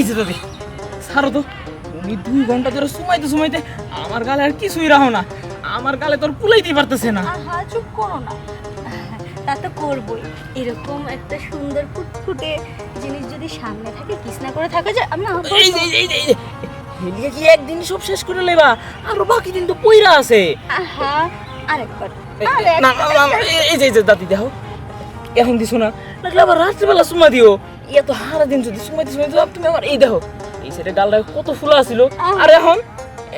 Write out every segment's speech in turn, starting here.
এই যে দাদি ছাড়ো তো। উনি দুই ঘণ্টা ধরে সুমাইতে সুমাইতে আমার গালে আর কিছুই রাখো না। আমার গালে তোর পুলাইতে পারতেছে না। আহা চুপ করো না। তা তো করবই। এরকম একটা সুন্দর ফুটফুটে জিনিস যদি সামনে থাকে কৃষ্ণা করে থাকা যায় আমি এই যে এই যে এই যে কি একদিন সব শেষ করে লেবা আর বাকি দিন তো পইরা আছে। আহা আরেকবার। না এই যে দাদি দেখো। এখন দিছো না। লাগলে আবার রাত্রিবেলা সুমা দিও। ইয়া তো হারা দিন যদি তুমি আমার এই দেখো এই সাইডে গালটা কত ফুলা ছিল আর এখন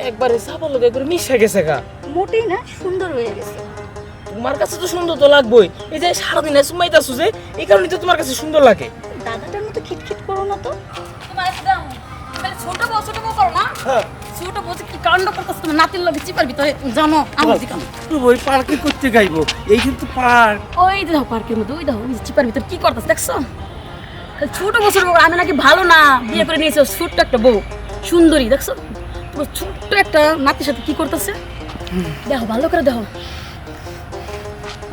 একবারে সাবার লোক একবারে মিশা গেছে গা। মোটেই না সুন্দর হয়ে গেছে। তোমার কাছে তো সুন্দর তো লাগবেই। এই যে সারাদিন সুমাইতাছো যে এই কারণে তো তোমার কাছে সুন্দর লাগে। দাদাটার মতো খিটখিট করো না তো। তোমার একদম ছোট বউ ছোট বউ করো না। ছোট বউ কি কাণ্ড করতেছ তুমি নাতির লগে চিপার ভিতরে জানো আমার দিকে ওই পার্কে করতে গাইবো। এই কিন্তু পার্ক। ওই দেখো পার্কের মধ্যে ওই দেখো চিপার ভিতরে কি করতেছ দেখছ? ছোট বছর বউ আমি নাকি ভালো না বিয়ে করে নিয়েছে ছোট্ট একটা বউ সুন্দরী দেখছ? পুরো ছোট্ট একটা নাতির সাথে কি করতেছে? দেখো ভালো করে দেখো।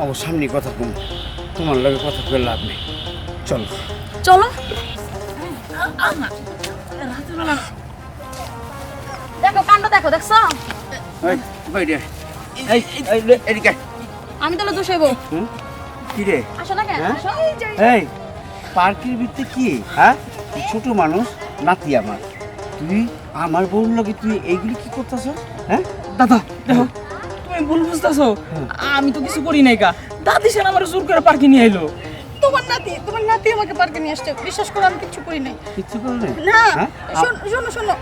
আমার সামনে কথা কম। তোমার লগে কথা কয়ে লাভ নেই। চলো। চলো। দেখো কাণ্ড দেখো দেখছ? আমি তাহলে দোষ হইব। হুম? কি রে? আসো না কেন? হ্যাঁ? আসো এই পার্কের ভিতরে কি? হ্যাঁ? তুই ছোট মানুষ নাতি আমার। তুই আমার বউর লগে তুই এইগুলি কি করতেছ? হ্যাঁ? দাদা দেখো তুমি ভুল বুঝতেছো। আমি তো কিছু করি নাই কা দাদি সেন আমার জোর করে পার্কে নিয়ে এলো তোমার নাতি তোমার নাতি আমাকে পার্কে নিয়ে আসছে। বিশ্বাস করো আমি কিচ্ছু করি নাই। কিচ্ছু করলে না হ্যাঁ? শোনো শোনো শোনো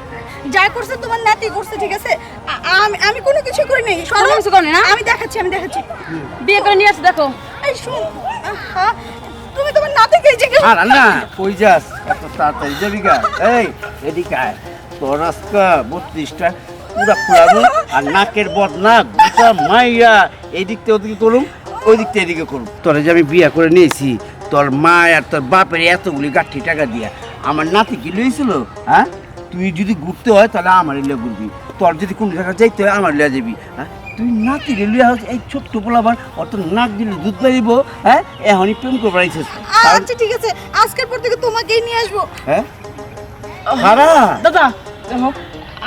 যা করছে তোমার নাতি করছে ঠিক আছে? আমি আমি কোনো কিছু করি নাই। শোনো কোনো কিছু করনি না? আমি দেখাচ্ছি আমি দেখাচ্ছি। বিয়ে করে নিয়ে আসো দেখো। এই শোন আহা, তুমি তোমার নাতিকে জিজ্ঞেস আর না কই যাস? এত তাড়াতাড়ি যাবি গা এই এদিকে আয়। তোর আজকা বত্রিশটা পুরা ফুলাবো আর নাকের বদনাক গোটা মাইয়া এই দিক থেকে ওদিকে করুম ওই দিক থেকে এদিকে করুম। তোরা যে আমি বিয়ে করে নিয়েছি তোর মা আর তোর বাপের এতগুলি গাঠি টাকা দিয়া আমার নাতি কি লইছিল হ্যাঁ? তুই যদি ঘুরতে হয় তাহলে আমার লিয়ে ঘুরবি। তোর যদি কোন জায়গায় যাইতে হয় আমার লিয়ে যাবি হ্যাঁ? তুই নাতি লিয়া হচ্ছে এই ছোট্ট পোলাবার অত নাক দিলে দুধ পারিব হ্যাঁ? এখনই প্রেম করবার আইছিস। আচ্ছা ঠিক আছে। আজকের পর থেকে তোমাকেই নিয়ে আসব। হ্যাঁ? খারা? দাদা দেখো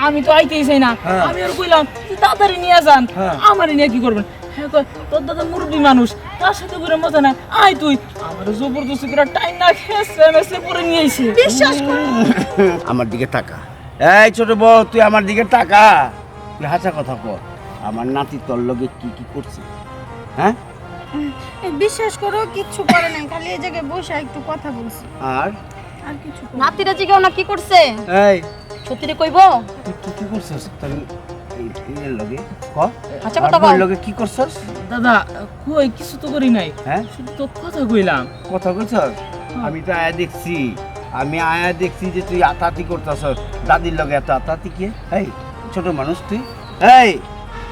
আমি তো আইতেই চাই না। হ্যাঁ। আমি আর কইলাম তুই তাড়াতাড়ি নিয়ে যান। হ্যাঁ। আমারই নিয়ে কি করবেন? হ্যাঁ তোর দাদা মুরব্বী মানুষ। তার সাথে করে মজা নাই। আয় তুই। আমার জবরদস্তি করে টাইম না খেসে মেসে পরে নিয়ে আইছে। বিশ্বাস করো। আমার দিকে টাকা এই ছোট বউ তুই আমার দিকে টাকা তুই হাসা কথা কর। আমার নাতি তোর লগে কি কি করছে? হ্যাঁ? বিশ্বাস করো কিচ্ছু করে নাই খালি এই জায়গায় বসে একটু কথা বলছি। আর? আর কিছু করি নাতিরা জিগাও না কি করছে? এই। সত্যি কইব? তুই কি কি করছিস? এই লগে? ক? আচ্ছা কথা বউয়ের বল। লগে কি করছিস? দাদা কই? কিছু তো করি নাই। হ্যাঁ? শুধু তো কথা কইলাম। কথা কইছস? আমি তো আয়া দেখছি। আমি আয়া দেখছি যে তুই আতাতি করতেছস। দাদির লগে এত আতাতি কে? এই ছোট মানুষ তুই। এই!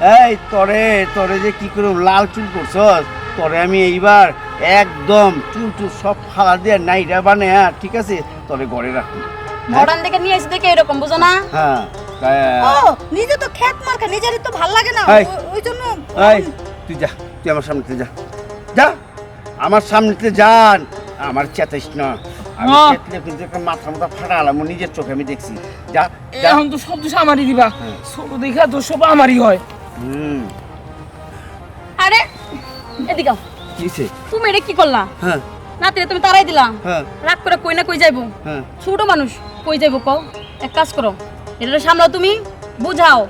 এই তরে তরে যে কি করে লাল চুল করছস? তরে আমি এইবার একদম চুল টুল সব ফালা দিয়ে নাইরা বানায় ঠিক আছে? তরে ঘরে রাখি মডার্ন দেখে নিয়ে এসে দেখে এরকম বুঝো না? হ্যাঁ ও নিজে তো খেত মার্কা নিজেরই তো ভালো লাগে না। ওই জন্য এই তুই যা তুই আমার সামনেতে যা। যা আমার সামনেতে যান। আমার চেতাইস না। আমি না। চেতলে কিন্তু একটা মাথা মাথা ফাটালাম নিজের চোখে আমি দেখছি। যা এখন তো সব দোষ আমারই দিবা। হ্যাঁ। ছোট দেখা তো সব আমারই হয়। হুম। আরে এদিকে। কিসে? তুমি এটা কি করলা? হ্যাঁ। তুমি তারাই দিলা। হ্যাঁ। রাগ করে কই না কই যাইবো? হ্যাঁ। ছোট মানুষ কই যাইবো কও? এক কাজ করো এটা সামলাও তুমি বুঝাও।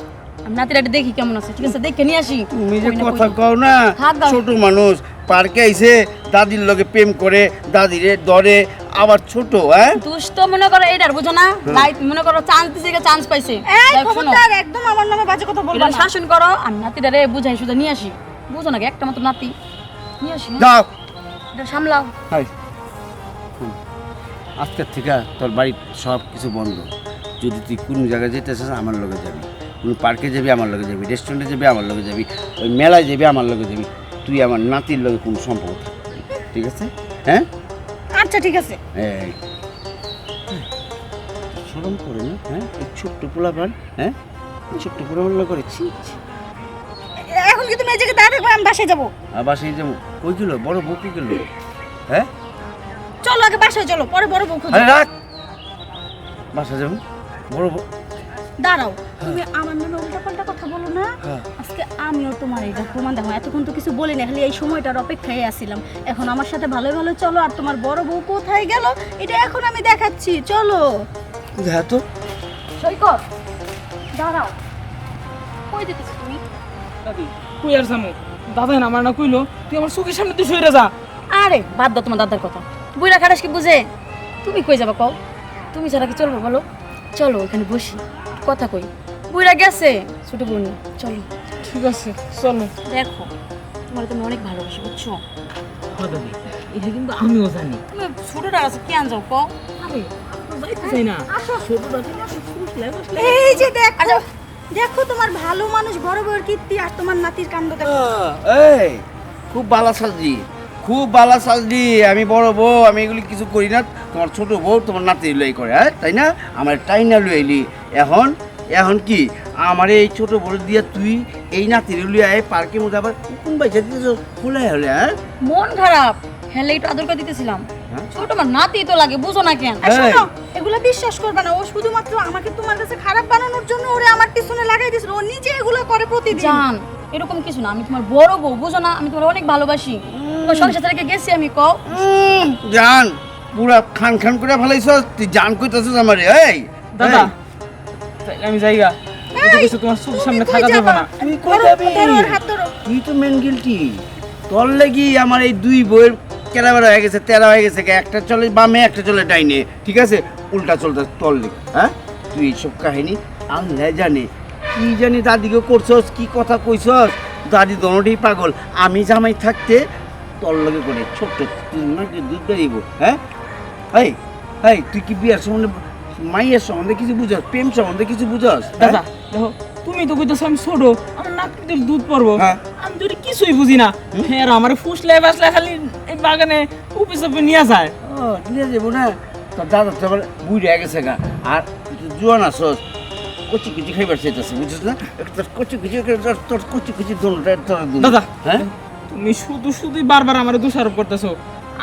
নাতিরা এটা দেখি কেমন আছে ঠিক আছে? দেখে নিয়ে আসি। তুমি যে কথা কও না ছোট মানুষ পার্কে আইছে দাদির লগে প্রেম করে দাদিরে ধরে আবার ছোট হ্যাঁ? দুষ্ট মনে করো এটার বুঝো না? লাইট মনে করো চান্স দিছে চান্স পাইছে। এই খবরদার একদম আমার নামে বাজে কথা বলবা না। শাসন করো আমি নাতিটারে বুঝাই সুঝা নিয়ে আসি। বুঝো নাকি একটা মাত্র নাতি। নিয়ে আসি হ্যাঁ? যাও এটা সামলাও। হাই। আজকের থেকে তোর বাড়ির সব কিছু বন্ধ। যদি তুই কোনো জায়গায় যেতে চাস আমার লগে যাবি। কোনো পার্কে যাবি আমার লগে যাবি। রেস্টুরেন্টে যাবি আমার লগে যাবি। ওই মেলায় যাবি আমার লগে যাবি। তুই আমার নাতির লগে কোনো সম্পর্ক ঠিক আছে? হ্যাঁ? আচ্ছা ঠিক আছে। সরম করে না হ্যাঁ? এই ছোট্ট পোলাপান হ্যাঁ? ছোট্ট পোলাপান করে ছি। এখন কি তুমি এই জায়গায় দাঁড়িয়ে থাকবে আমি বাসায় যাব। আবার সেই যেমন কই গেল? বড় বউকে গেল? হ্যাঁ? চলো আগে বাসায় চলো পরে বড় বউ খুঁজো। আরে রাখ! বাসা যাব? বড় বউ। দাঁড়াও তুমি আমার নামে উল্টাপাল্টা কথা বলো না। আমিও তোমার এটা প্রমাণ দেখো এতক্ষণ তো কিছু বলি না খালি এই সময়টার অপেক্ষায় আসছিলাম এখন আমার সাথে ভালো ভালো চলো আর তোমার বড় বউ কোথায় গেল? এটা এখন আমি দেখাচ্ছি চলো। হ্যাঁ তো। সৈকত দাঁড়াও। কই যেতেছো তুমি? দাদি কই আর সামু দাদা না আমার না কইলো তুই আমার চোখের সামনে তুই সইরে যা। আরে বাদ দাও তোমার দাদার কথা। বুইরা খাটাস কি বুঝে? তুমি কই যাবা কও? তুমি ছাড়া কি চলবো বলো? চলো এখানে বসি কথা কই। বুইরা গেছে? ছোট বোন চলো। ঠিক আছে চলো। দেখো তোমার তুমি অনেক ভালোবাসি বুঝছ? এটা কিন্তু আমিও জানি। তুমি ছোটটা আছে কও? আরে না। এই যে দেখো দেখো তোমার ভালো মানুষ বড় কীর্তি আর তোমার নাতির কাণ্ড দেখো। এই খুব বালা সাজলি খুব বালা সাজলি আমি বড় বউ আমি এগুলি কিছু করি না। তোমার ছোট বউ তোমার নাতি লই করে হ্যাঁ তাই না? আমার টাইনা লইলি এখন এখন কি? আমার এই ছোট বড় দিয়ে তুই এই নাতি লুই আয় পার্কের মধ্যে আবার কোন বাইসা দিতেছ? খোলা হলে হ্যাঁ? মন খারাপ। হেলে একটু আদর করে দিতেছিলাম। হ্যাঁ? ছোট আমার নাতি তো লাগে বুঝো না কেন। শোনো এগুলো বিশ্বাস করবে না। ও শুধুমাত্র আমাকে তোমার কাছে খারাপ বানানোর জন্য ওরে আমার পিছনে লাগাই দিয়েছিল। ও নিজে এগুলো করে প্রতিদিন। জান এরকম কিছু না। আমি তোমার বড় বউ বুঝো না? আমি তোমার অনেক ভালোবাসি। তোমার সংসার থেকে গেছি আমি কও। উম, জান পুরা খান খান করে ফেলাইছ তুই জান কইতাছিস আমারে এই! দাদা আমি যাইগা। কিছু তোমার চোখের সামনে থাকা যাবে না। তুই কই যাবি? তো মেন গিলটি তোর লাগি আমার এই দুই বইয়ের কেরাবার হয়ে গেছে তেরা হয়ে গেছে একটা চলে বামে একটা চলে ডাইনে। ঠিক আছে? উল্টা চলতে তোর লেগে হ্যাঁ? তুই এইসব কাহিনী আল্লাহ জানে। কি জানি দাদিকে করছস কি কথা কইছস? দাদি দনটাই পাগল। আমি জামাই থাকতে তোর লগে করে ছোট্ট নাকি দুধ বেরিব হ্যাঁ? এই এই তুই কি বিয়ার সম্বন্ধে মাইয়ের সম্বন্ধে কিছু বুঝস? প্রেম সম্বন্ধে কিছু বুঝস হ্যাঁ? দাদা দেখো তুমি তো কইতেছো আমি ছোট আমার নাতিদের দুধ পড়ব হ্যাঁ। আমি তো কিছুই বুঝি না। হ্যাঁ আর আমার ফুসলে বাসলে খালি এই বাগানে উপে নিয়ে যায়। ও নিয়ে যাব না? তোর দাদা তো আবার বুড়ি গেছে গা। আর জোয়ান আসস কচি কুচি খাইবার চাইতেছে বুঝছিস না? তোর কচি কুচি তোর কচি কুচি দোনোটা তোর দাদা হ্যাঁ? তুমি শুধু শুধুই বারবার আমার দোষারোপ করতেছো।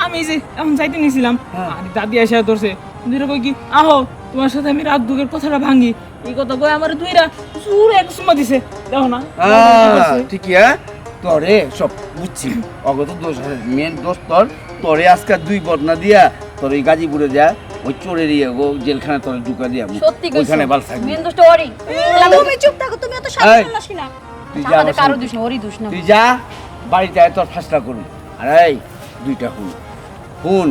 আমি যে এখন যাইতে নিয়েছিলাম হ্যাঁ। আর দাদি এসে ধরছে। দুইরা কই কি? আহো তোমার সাথে আমি রাত দুগের কথাটা ভাঙি। এই কথা কই আমার দুইরা জোর এক সুমা দিছে। দেখো না ঠিকই হ্যাঁ? তোরে সব বুঝছি। অগত দোষ মেন দোষ তোর। তোরে আজকাল দুই বদনা দিয়া তোর এই গাজীপুরে যা ওই চোরের ইয়ে গো জেলখানা তোর ঢুকা দিয়া সত্যি ওইখানে বাল থাকবি। মেন দোষটা ওরই। তুমি চুপ থাকো তুমি অত সাধারণ না না তুই যা আমাদের কারও দোষ না ওরই দোষ না তুই যা বাড়িতে আয় তোর ফাঁসটা করুন। আর এই দুইটা হুন হুন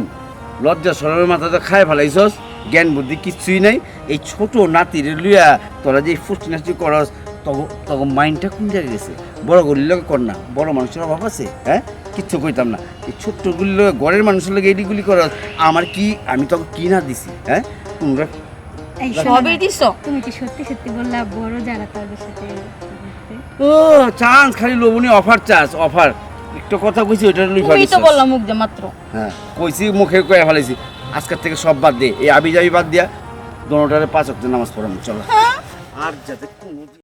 লজ্জা সরমের মাথা তো খায় ফেলাইছস। জ্ঞান বুদ্ধি কিছুই নাই। এই ছোট নাতির লইয়া তোরা যে ফুষ্টি নাস্তি করস তখন তখন মাইন্ডটা কোন জায়গায় গেছে? বড় গরির লোক কর না বড় মানুষের অভাব আছে হ্যাঁ? কিচ্ছু কইতাম না। এই ছোট্টগুলি লোক ঘরের মানুষের লোক এইগুলি করস আমার কি আমি তোকে কি না দিছি হ্যাঁ? তোমরা এই সবই দিছো? তুমি কি সত্যি সত্যি বললা বড় যারা তাদের সাথে ও চান্স খালি অফার চাস অফার। একটু কথা কইছি লই তো বললাম মুখ মাত্র। হ্যাঁ কইছি মুখে কয়ে ফেলাইছি। আজকের থেকে সব বাদ দিয়ে এই আবি যাবি বাদ দিয়া দোনোটারে পাঁচ অক্ট নামাজ পড়ানো চলো। আর যাতে কোনো